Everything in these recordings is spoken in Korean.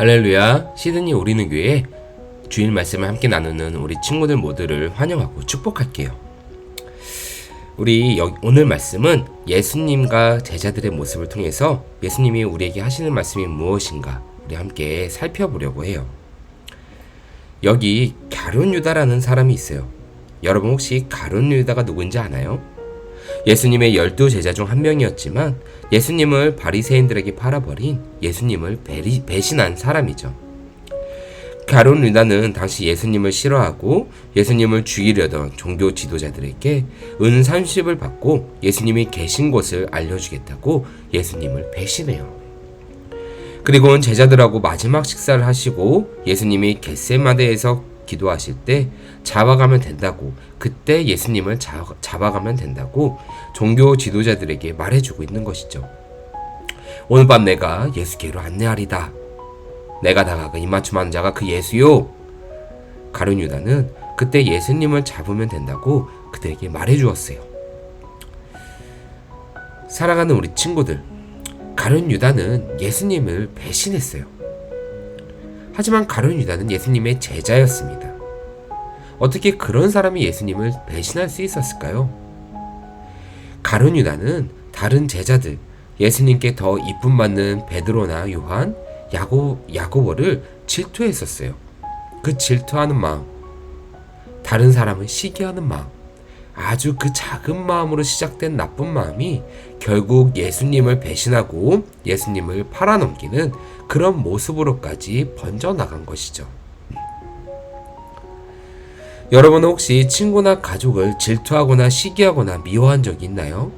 할렐루야 시드니 우리는 교회 주일 말씀을 함께 나누는 우리 친구들 모두를 환영하고 축복할게요. 우리 여, 오늘 말씀은 예수님과 제자들의 모습을 통해서 예수님이 우리에게 하시는 말씀이 무엇인가 우리 함께 살펴보려고 해요. 여기 가룟 유다라는 사람이 있어요. 여러분 혹시 가룟 유다가 누군지 아나요? 예수님의 열두 제자 중 한 명이었지만 예수님을 바리새인들에게 팔아버린 예수님을 배리, 배신한 사람이죠. 가론 유다는 당시 예수님을 싫어하고 예수님을 죽이려던 종교 지도자들에게 은 30을 받고 예수님이 계신 곳을 알려주겠다고 예수님을 배신해요. 그리고는 제자들하고 마지막 식사를 하시고 예수님이 겟세마데에서 기도하실 때 잡아가면 된다고 그때 예수님을 자, 잡아가면 된다고 종교 지도자들에게 말해주고 있는 것이죠. 오늘 밤 내가 예수께로 안내하리다. 내가 다가가 입맞춤한 자가 그 예수요. 가룟 유다는 그때 예수님을 잡으면 된다고 그들에게 말해주었어요. 사랑하는 우리 친구들, 가룟 유다는 예수님을 배신했어요. 하지만 가룟 유다는 예수님의 제자였습니다. 어떻게 그런 사람이 예수님을 배신할 수 있었을까요? 가룟 유다는 다른 제자들, 예수님께 더 이쁨 받는 베드로나 요한, 야고, 야고보를 질투했었어요. 그 질투하는 마음, 다른 사람을 시기하는 마음, 아주 그 작은 마음으로 시작된 나쁜 마음이 결국 예수님을 배신하고 예수님을 팔아넘기는 그런 모습으로까지 번져나간 것이죠. 여러분은 혹시 친구나 가족을 질투하거나 시기하거나 미워한 적이 있나요?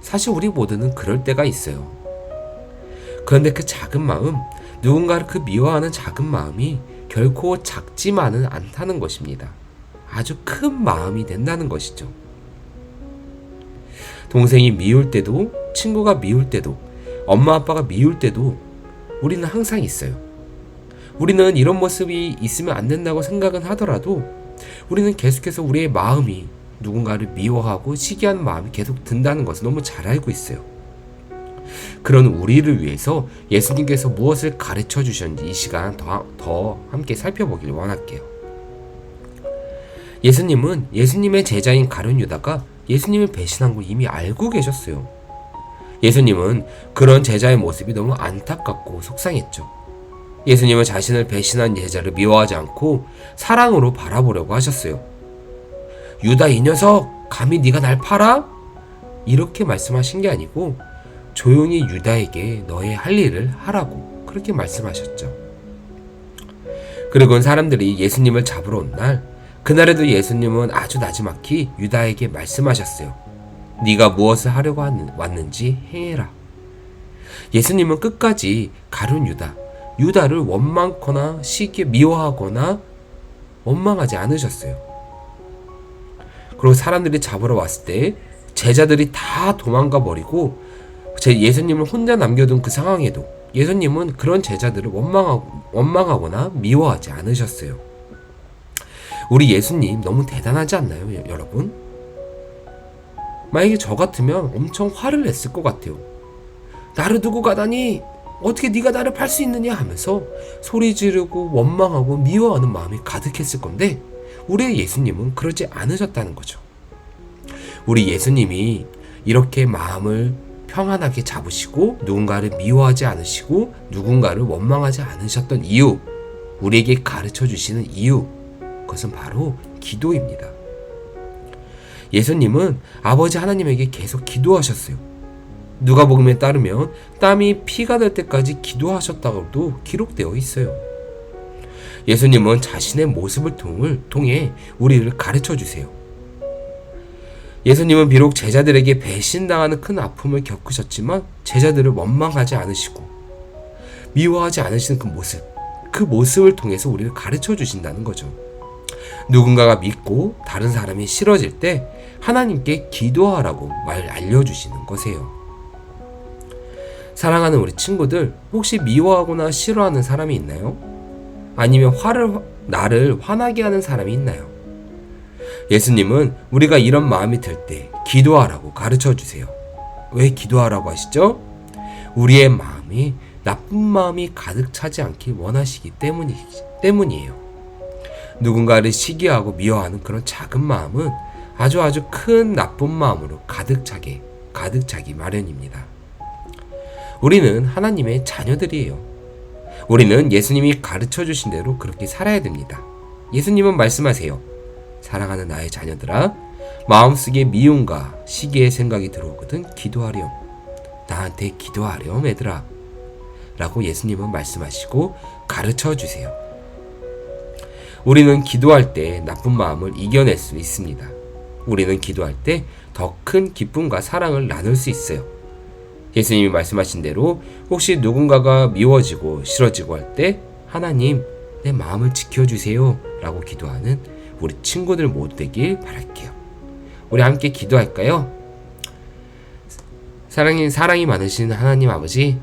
사실 우리 모두는 그럴 때가 있어요. 그런데 그 작은 마음, 누군가를 그 미워하는 작은 마음이 결코 작지만은 않다는 것입니다. 아주 큰 마음이 된다는 것이죠. 동생이 미울 때도, 친구가 미울 때도, 엄마 아빠가 미울 때도 우리는 항상 있어요. 우리는 이런 모습이 있으면 안 된다고 생각은 하더라도 우리는 계속해서 우리의 마음이 누군가를 미워하고 시기하는 마음이 계속 든다는 것을 너무 잘 알고 있어요. 그런 우리를 위해서 예수님께서 무엇을 가르쳐 주셨는지 이 시간 더, 더 함께 살펴보길 원할게요. 예수님은 예수님의 제자인 가룟 유다가 예수님을 배신한 걸 이미 알고 계셨어요. 예수님은 그런 제자의 모습이 너무 안타깝고 속상했죠. 예수님은 자신을 배신한 제자를 미워하지 않고 사랑으로 바라보려고 하셨어요. 유다 이 녀석, 감히 네가 날 팔아? 이렇게 말씀하신 게 아니고 조용히 유다에게 너의 할 일을 하라고 그렇게 말씀하셨죠. 그리고 사람들이 예수님을 잡으러 온 날, 그날에도 예수님은 아주 나지막히 유다에게 말씀하셨어요. 네가 무엇을 하려고 왔는지 행해라. 예수님은 끝까지 가룟 유다, 유다를 원망거나 시기에 미워하거나 원망하지 않으셨어요. 그리고 사람들이 잡으러 왔을 때 제자들이 다 도망가 버리고 제 예수님을 혼자 남겨둔 그 상황에도 예수님은 그런 제자들을 원망하거나 미워하지 않으셨어요. 우리 예수님 너무 대단하지 않나요, 여러분? 만약에 저 같으면 엄청 화를 냈을 것 같아요. 나를 두고 가다니 어떻게 네가 나를 팔 수 있느냐 하면서 소리 지르고 원망하고 미워하는 마음이 가득했을 건데 우리의 예수님은 그러지 않으셨다는 거죠. 우리 예수님이 이렇게 마음을 평안하게 잡으시고 누군가를 미워하지 않으시고 누군가를 원망하지 않으셨던 이유, 우리에게 가르쳐 주시는 이유, 그것은 바로 기도입니다. 예수님은 아버지 하나님에게 계속 기도하셨어요. 누가복음에 따르면 땀이 피가 될 때까지 기도하셨다고도 기록되어 있어요. 예수님은 자신의 모습을 통해 우리를 가르쳐 주세요. 예수님은 비록 제자들에게 배신당하는 큰 아픔을 겪으셨지만 제자들을 원망하지 않으시고 미워하지 않으시는 그 모습, 그 모습을 통해서 우리를 가르쳐 주신다는 거죠. 누군가가 믿고 다른 사람이 싫어질 때 하나님께 기도하라고 말 알려주시는 거세요. 사랑하는 우리 친구들, 혹시 미워하거나 싫어하는 사람이 있나요? 아니면 화를, 나를 화나게 하는 사람이 있나요? 예수님은 우리가 이런 마음이 들 때 기도하라고 가르쳐 주세요. 왜 기도하라고 하시죠? 우리의 마음이 나쁜 마음이 가득 차지 않길 원하시기 때문이, 때문이에요. 누군가를 시기하고 미워하는 그런 작은 마음은 아주 아주 큰 나쁜 마음으로 가득 차게, 가득 차기 마련입니다. 우리는 하나님의 자녀들이에요. 우리는 예수님이 가르쳐 주신 대로 그렇게 살아야 됩니다. 예수님은 말씀하세요. 사랑하는 나의 자녀들아, 마음속에 미움과 시기의 생각이 들어오거든 기도하렴. 나한테 기도하렴, 얘들아. 라고 예수님은 말씀하시고 가르쳐 주세요. 우리는 기도할 때 나쁜 마음을 이겨낼 수 있습니다. 우리는 기도할 때 더 큰 기쁨과 사랑을 나눌 수 있어요. 예수님이 말씀하신 대로 혹시 누군가가 미워지고 싫어지고 할 때 하나님 내 마음을 지켜주세요 라고 기도하는 우리 친구들 모두 되길 바랄게요. 우리 함께 기도할까요? 사랑이, 사랑이 많으신 하나님 아버지,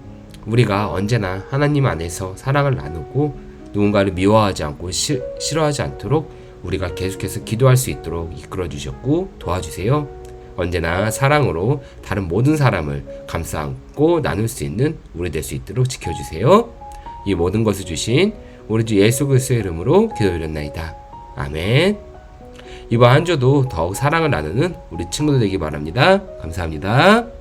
우리가 언제나 하나님 안에서 사랑을 나누고 누군가를 미워하지 않고 시, 싫어하지 않도록 우리가 계속해서 기도할 수 있도록 이끌어 주셨고 도와주세요. 언제나 사랑으로 다른 모든 사람을 감싸 안고 나눌 수 있는 우리 될 수 있도록 지켜주세요. 이 모든 것을 주신 우리 주 예수 그리스도의 이름으로 기도드렸나이다. 아멘. 이번 한 주도 더욱 사랑을 나누는 우리 친구들 되기 바랍니다. 감사합니다.